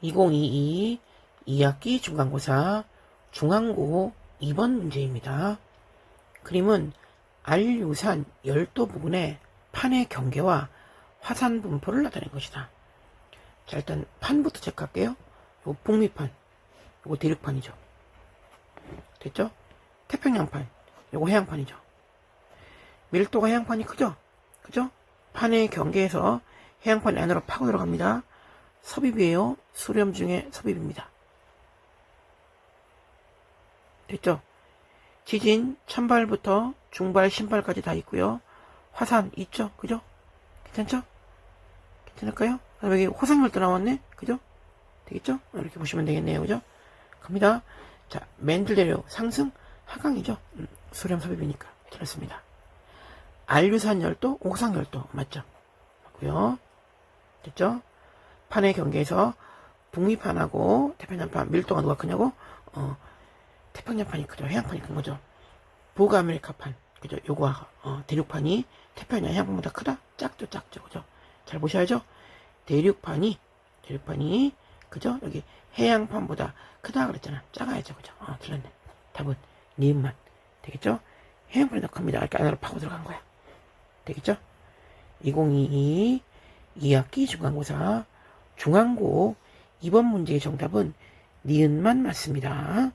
2022 2학기 중간고사 중앙고 2번 문제입니다. 그림은 알유산 열도 부근의 판의 경계와 화산 분포를 나타낸 것이다. 자, 일단 판부터 체크할게요. 요 북미판, 요거 대륙판이죠. 됐죠? 태평양판, 요거 해양판이죠. 밀도가 해양판이 크죠? 그죠? 판의 경계에서 해양판 안으로 파고 들어갑니다. 섭입이에요. 수렴 중에 섭입입니다. 됐죠? 지진 천발부터 중발, 신발까지 다 있고요. 화산 있죠? 그죠? 괜찮죠? 괜찮을까요? 그다음에 여기 호상열도 나왔네? 그죠? 되겠죠? 이렇게 보시면 되겠네요. 그죠? 갑니다. 자, 맨들 대륙 상승 하강이죠? 음, 수렴 섭입이니까. 틀렸습니다. 알류산 열도, 옥상 열도 맞죠? 맞고요. 됐죠? 판의 경계에서 북미판하고 태평양판 밀도가 누가 크냐고? 어, 태평양판이 크죠. 해양판이 큰 거죠. 북아메리카판 그죠? 요거 어, 대륙판이 태평양 해양판보다 크다? 작죠, 작죠, 그죠? 잘 보셔야죠. 대륙판이 대륙판이 그죠? 여기 해양판보다 크다 그랬잖아. 작아야죠, 그죠? 어, 틀렸네. 답은 니은만 되겠죠? 해양판이 더 큽니다. 이렇게 안으로 파고 들어간 거야. 되겠죠? 2022 2학기 중간고사 중앙고 2번 문제의 정답은 니은만 맞습니다.